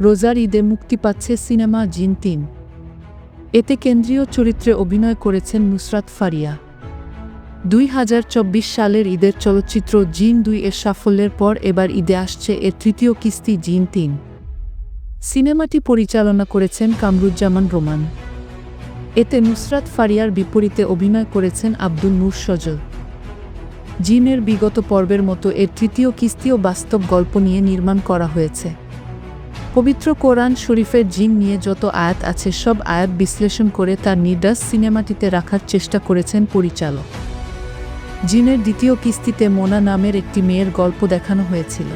রোজার ঈদে মুক্তি পাচ্ছে সিনেমা জিন তিন। এতে কেন্দ্রীয় চরিত্রে অভিনয় করেছেন নুসরাত ফারিয়া। দুই হাজার চব্বিশ সালের ঈদের চলচ্চিত্র জিন দুই এর সাফল্যের পর এবার ঈদে আসছে এর তৃতীয় কিস্তি জিন তিন। সিনেমাটি পরিচালনা করেছেন কামরুজ্জামান রোমান। এতে নুসরাত ফারিয়ার বিপরীতে অভিনয় করেছেন আব্দুল নূর সজল। জিনের বিগত পর্বের মতো এর তৃতীয় কিস্তিও বাস্তব গল্প নিয়ে নির্মাণ করা হয়েছে। পবিত্র কোরআন শরীফের জিন নিয়ে যত আয়াত আছে, সব আয়াত বিশ্লেষণ করে তার নির্দাস সিনেমাটিতে রাখার চেষ্টা করেছেন পরিচালক। জিনের দ্বিতীয় কিস্তিতে মোনা নামের একটি মেয়ের গল্প দেখানো হয়েছিল।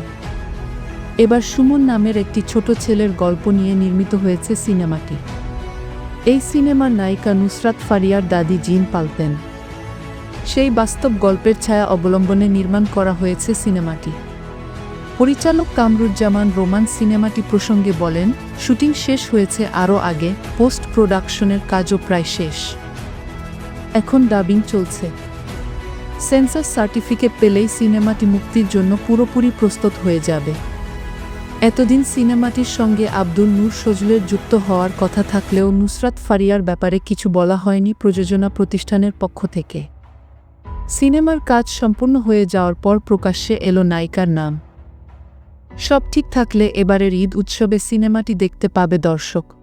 এবার সুমন নামের একটি ছোট ছেলের গল্প নিয়ে নির্মিত হয়েছে সিনেমাটি। এই সিনেমার নায়িকা নুসরাত ফারিয়ার দাদি জিন পালতেন সেই বাস্তব গল্পের ছায়া অবলম্বনে নির্মাণ করা হয়েছে সিনেমাটি। পরিচালক কামরুজ্জামান রোমান সিনেমাটি প্রসঙ্গে বলেন, শুটিং শেষ হয়েছে আরও আগে পোস্ট প্রোডাকশনের কাজও প্রায় শেষ। এখন ডাবিং চলছে। সেন্সার সার্টিফিকেট পেলেই সিনেমাটি মুক্তির জন্য পুরোপুরি প্রস্তুত হয়ে যাবে। এতদিন সিনেমাটির সঙ্গে আব্দুল নূর সজলের যুক্ত হওয়ার কথা থাকলেও নুসরাত ফারিয়ার ব্যাপারে কিছু বলা হয়নি প্রযোজনা প্রতিষ্ঠানের পক্ষ থেকে। সিনেমার কাজ সম্পূর্ণ হয়ে যাওয়ার পর প্রকাশ্যে এলো নায়িকার নাম। সব ঠিক থাকলে এবারের ঈদ উৎসবে সিনেমাটি দেখতে পাবে দর্শক।